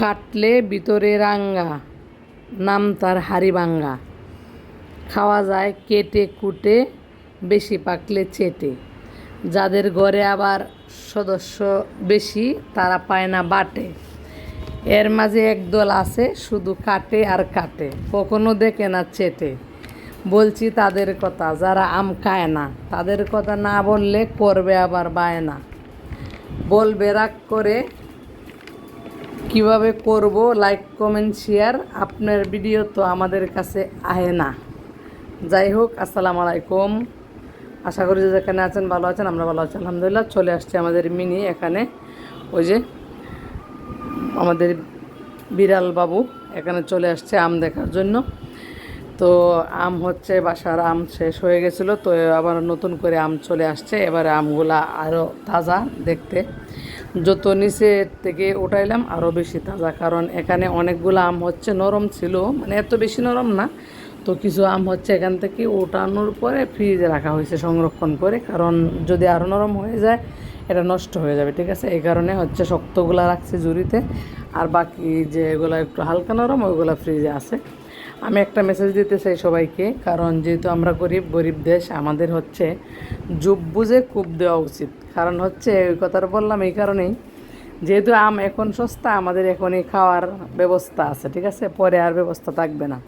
কাটলে ভিতরে রাঙ্গা, নাম তার হাড়িভাঙ্গা খাওয়া যায় কেটে কুটে, বেশি পাকলে চেটে। যাদের ঘরে আবার সদস্য বেশি, তারা পায় না বাটে। এর মাঝে একদল আছে, শুধু কাটে আর কাটে, কখনো দেখে না চেটে। বলছি তাদের কথা, যারা আম খায় না, তাদের কথা না বললে করবে আবার বায় না বলবে রাগ করে কীভাবে করব? লাইক কমেন্ট শেয়ার আপনার ভিডিও তো আমাদের কাছে আহে না। যাই হোক, আসসালামু আলাইকুম। আশা করি যে যেখানে আছেন, ভালো আছেন, আমরা ভালো আছি, আলহামদুলিল্লাহ। চলে আসছে আমাদের মিনি এখানে। ওই যে আমাদের বিড়াল বাবু এখানে চলে আসছে আম দেখার জন্য। তো আম হচ্ছে, বাসার আম শেষ হয়ে গেছিল, তো আবার নতুন করে আম চলে আসছে। এবারে আমগুলা আরও তাজা দেখতে। যত নিচে থেকে উঠাইলাম আরও বেশি তাজা। কারণ এখানে অনেকগুলো আম হচ্ছে, নরম ছিল। মানে এত বেশি নরম না। তো কিছু আম হচ্ছে এখান থেকে ওঠানোর পরে ফ্রিজে রাখা হয়েছে সংরক্ষণ করে। কারণ যদি আরও নরম হয়ে যায়, এটা নষ্ট হয়ে যাবে, ঠিক আছে? এই কারণে হচ্ছে শক্তগুলা রাখছি ঝুড়িতে। আর বাকি যেগুলো একটু হালকা নরম, ওইগুলো ফ্রিজে আছে। আমি একটা মেসেজ দিতে চাই সবাইকে, কারণ যেহেতু আমরা গরিব গরিব দেশ, আমাদের হচ্ছে যুব বুঝে কূপ দেওয়া উচিত। কারণ হচ্ছে ওই কথাটা বললাম এই কারণেই। যেহেতু আম এখন সস্তা, আমাদের এখনই খাওয়ার ব্যবস্থা আছে, ঠিক আছে? পরে আর ব্যবস্থা থাকবে না।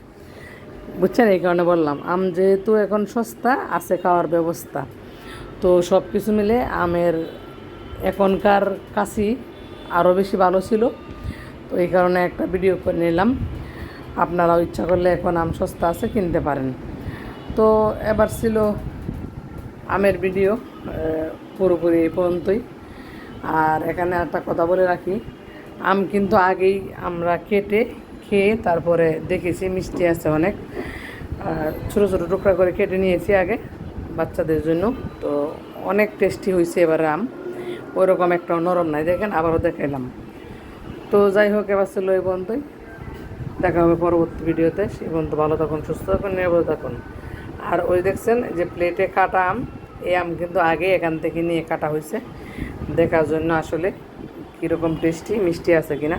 বুঝছেন? এই কারণে বললাম, আম যেহেতু এখন সস্তা, আছে খাওয়ার ব্যবস্থা। তো সব কিছু মিলে আমের এখনকার কাশি আরও বেশি ভালো ছিল। তো এই কারণে একটা ভিডিও করে নিলাম। আপনারাও ইচ্ছা করলে এখন আম সস্তা আছে, কিনতে পারেন। তো এবার ছিল আমের ভিডিও পুরোপুরি এই পর্যন্তই। আর এখানে একটা কথা বলে রাখি, আম কিন্তু আগেই আমরা কেটে খেয়ে তারপরে দেখেছি, মিষ্টি আছে অনেক। ছোটো ছোটো টুকরা করে কেটে নিয়েছি আগে বাচ্চাদের জন্য। তো অনেক টেস্টি হয়েছে এবার আম। ওইরকম একটা নরম নাই, দেখেন আবারও দেখাইলাম। তো যাই হোক, এবার ছিল এই পর্যন্তই। দেখা হবে পরবর্তী ভিডিওতে। সে পর্যন্ত ভালো থাকুন, সুস্থ থাকুন, নিরাপদ থাকুন। আর ওই দেখছেন যে প্লেটে কাটা আম, এই আম কিন্তু আগে এখান থেকে নিয়ে কাটা হয়েছে। দেখার জন্য আসলে কীরকম টেস্টি মিষ্টি আছে কিনা।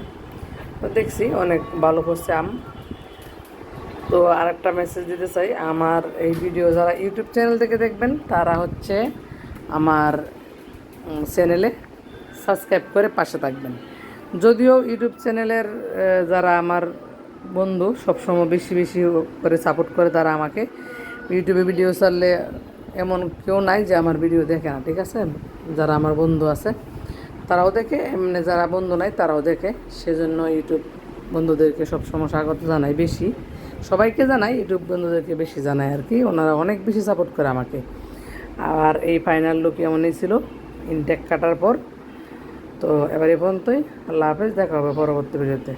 তো দেখছি অনেক ভালো করছে আম। তো আরেকটা মেসেজ দিতে চাই, আমার এই ভিডিও যারা ইউটিউব চ্যানেল থেকে দেখবেন, তারা হচ্ছে আমার চ্যানেলে সাবস্ক্রাইব করে পাশে থাকবেন। যদিও ইউটিউব চ্যানেলের যারা আমার বন্ধু, সবসময় বেশি বেশি করে সাপোর্ট করে তারা আমাকে। ইউটিউবে ভিডিও ছাড়লে এমন কেউ নাই যে আমার ভিডিও দেখে না, ঠিক আছে? যারা আমার বন্ধু আছে, তারাও দেখে। এমনি যারা বন্ধু নাই, তারাও দেখে। সেজন্য ইউটিউব বন্ধুদেরকে সবসময় স্বাগত জানাই বেশি। সবাইকে জানাই, ইউটিউব বন্ধুদেরকে বেশি জানাই আর কি। ওনারা অনেক বেশি সাপোর্ট করে আমাকে। আর এই ফাইনাল লুক এমনই ছিল ইনটেক কাটার পর। তো এবার পর্যন্তই, আল্লাহ হাফেজ, দেখা হবে পরবর্তী ভিডিওতে